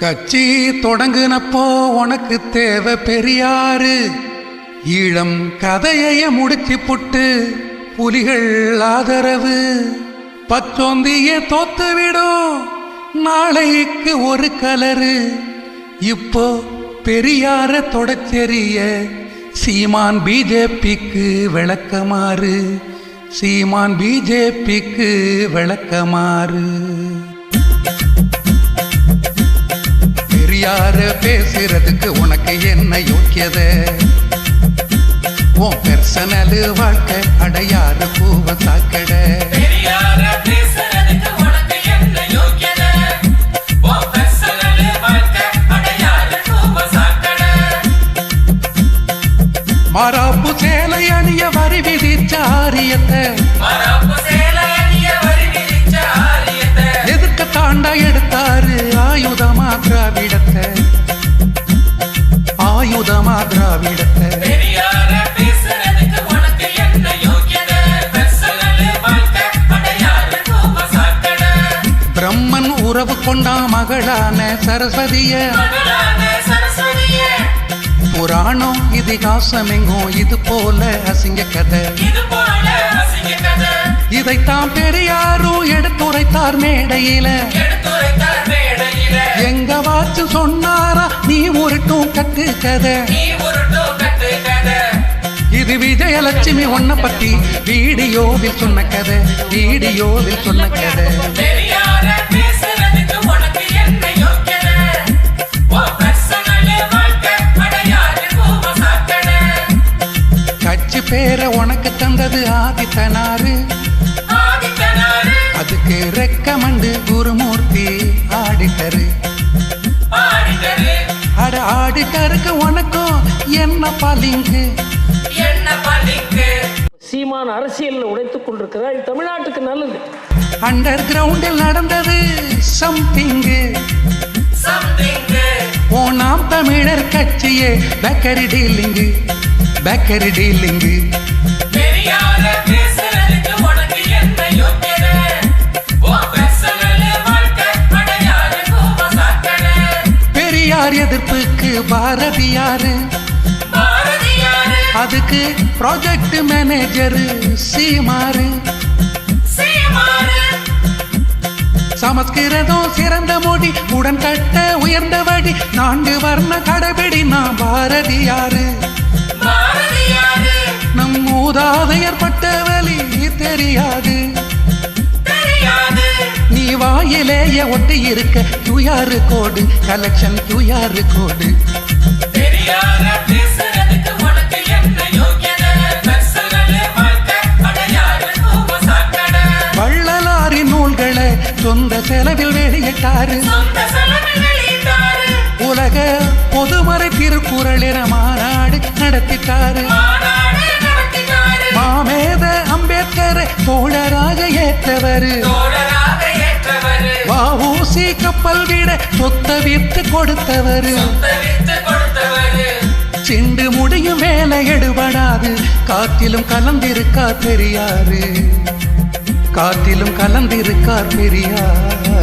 கட்சி தொடங்குனப்போ உனக்கு தேவை பெரியாரு ஈழம் கதையை முடிச்சு புட்டு புலிகள் ஆதரவு. பச்சோந்திய தோத்துவிடும் நாளைக்கு ஒரு கலரு. இப்போ பெரியார தொடச்செறிய சீமான் பிஜேபிக்கு விளக்கமாறு. சீமான் பிஜேபிக்கு விளக்கமாறு. யாரு பேசுறதுக்கு உனக்கு என்ன யோக்கியத? உன் பெர்சனல் வாழ்க்கை அடையாறு பூவ சாக்கடை. பிரம்மன் உறவு கொண்டா மகளான சரஸ்வதிய. புராணம் இதிகாசம் எங்கும் இது போல அசிங்க கதை. இது போல அசிங்க கதை. இதைத்தான் பெரியாரும் எடுத்துரைத்தார் மேடையில. எங்க வாச்சு சொன்னாரா? நீ உருட்டும் கட்டு கதை. இது விஜயலட்சுமி உன்னை பத்தி வீடியோவில் சொன்ன கதை வீடியோவில் சொன்ன கதை. கட்சி பேரை உனக்கு தந்தது ஆதித்தனாரு. அதுக்கு ரெக்கமண்டு என்ன பலிங்கு என்ன? சீமான் அரசியலில் உடைத்துக் கொண்டிருக்கிறார். தமிழ்நாட்டுக்கு நல்லது. அண்டர் கிரவுண்டில் நடந்தது சம்திங்கு. ஓனாம் தமிழர் கட்சியே பேக்கரி டீலிங்கு பேக்கரி டீலிங்கு பெரியார பேசுறதுக்கு உனக்கு அதுக்கு ப்ராஜெக்ட் மேனேஜர் சீமாறு சீமாரு, சமஸ்கிருதம் சிறந்த மொழி உடன் கட்ட உயர்ந்த வழி நான்கு வர்ண கடைபிடி நான் பாரதியாரு. நம் மூதாதையர் பட்ட வலி தெரியாது. தெரியாது. நீ வாயிலேயே ஒட்டி இருக்க QR code collection QR code பெரியார என மாநாடு நடத்திட்டாரு. மாமேத அம்பேத்கரை தோழராக ஏற்றவரு. வஉசி கப்பல் விட சொத்த வித்து கொடுத்தவரு. சிண்டு முடியும் வேலை எடுபடாது காற்றிலும் கலந்திருக்கார் பெரியாரு காற்றிலும் கலந்திருக்கார் பெரியாரு